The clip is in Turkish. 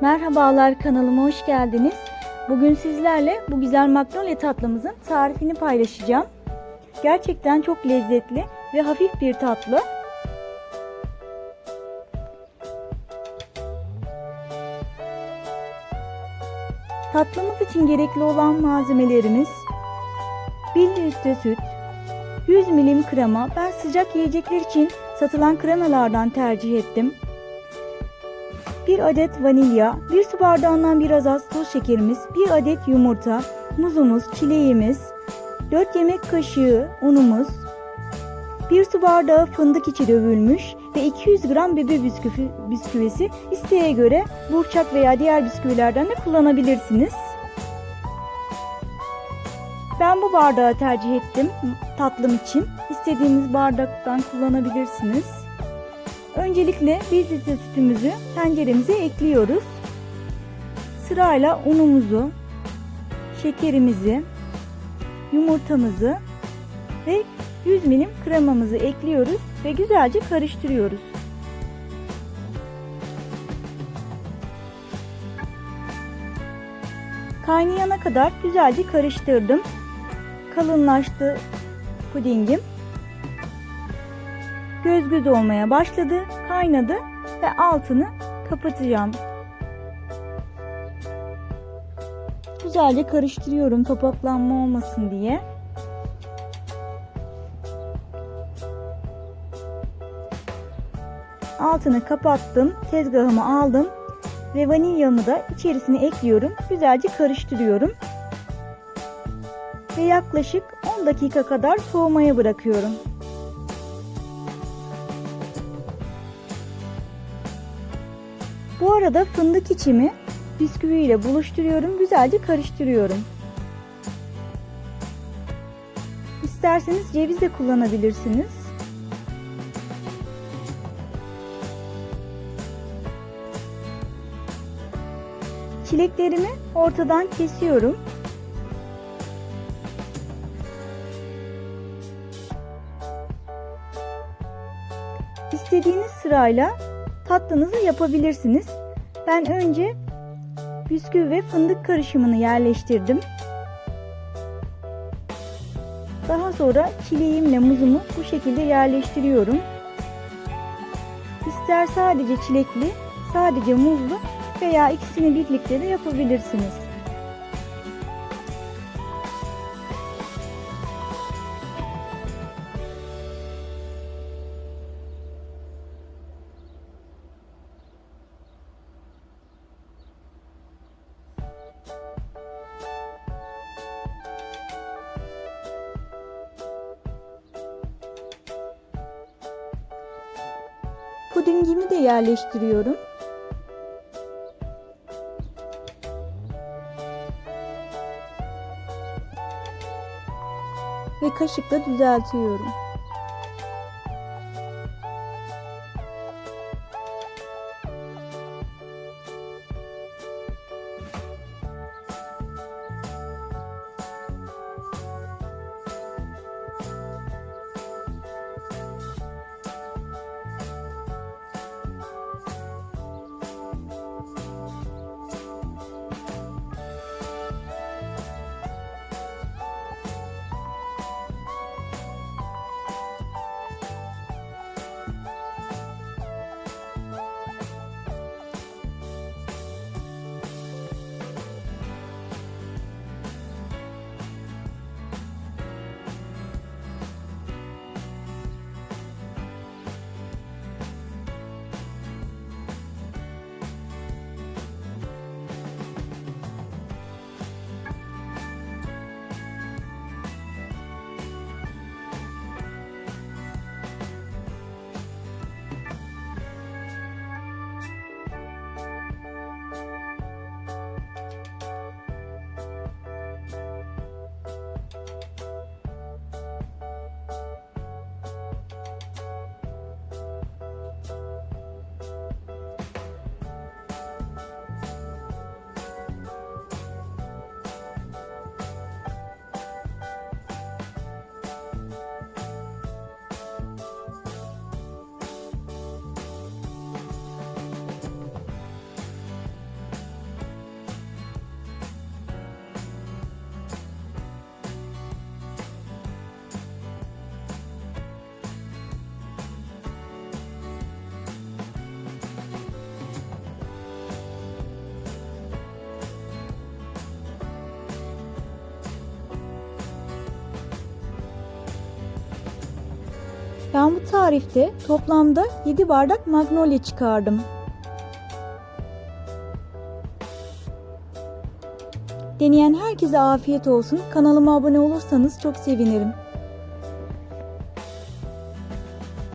Merhabalar kanalıma hoş geldiniz. Bugün sizlerle bu güzel magnolia tatlımızın tarifini paylaşacağım. Gerçekten çok lezzetli ve hafif bir tatlı. Tatlımız için gerekli olan malzemelerimiz 1 litre süt, 100 milim krema. Ben sıcak yiyecekler için satılan kremalardan tercih ettim. 1 adet vanilya, 1 su bardağından biraz az toz şekerimiz, 1 adet yumurta, muzumuz, çileğimiz, 4 yemek kaşığı unumuz, 1 su bardağı fındık içi dövülmüş ve 200 gram bebe bisküvi, bisküvisi isteğe göre burçak veya diğer bisküvilerden de kullanabilirsiniz. Ben bu bardağı tercih ettim tatlım için. İstediğiniz bardaktan kullanabilirsiniz. Öncelikle 1 litre sütümüzü tenceremize ekliyoruz. Sırayla unumuzu, şekerimizi, yumurtamızı ve 100 milim kremamızı ekliyoruz ve güzelce karıştırıyoruz. Kaynayana kadar güzelce karıştırdım. Kalınlaştı pudingim göz göz olmaya başladı, kaynadı ve altını kapatacağım. Güzelce karıştırıyorum topaklanma olmasın diye. Altını kapattım, tezgahımı aldım ve vanilyamı da içerisine ekliyorum. Güzelce karıştırıyorum. Ve yaklaşık 10 dakika kadar soğumaya bırakıyorum. Bu arada fındık içimi bisküvi ile buluşturuyorum. Güzelce karıştırıyorum. İsterseniz ceviz de kullanabilirsiniz. Çileklerimi ortadan kesiyorum. İstediğiniz sırayla tatlınızı yapabilirsiniz. Ben önce bisküvi ve fındık karışımını yerleştirdim. Daha sonra çileğimle muzumu bu şekilde yerleştiriyorum. İster sadece çilekli, sadece muzlu veya ikisini birlikte de yapabilirsiniz. Pudingimi de yerleştiriyorum. Ve kaşıkla düzeltiyorum. Tarifte toplamda 7 bardak magnolia çıkardım. Deneyen herkese afiyet olsun. Kanalıma abone olursanız çok sevinirim.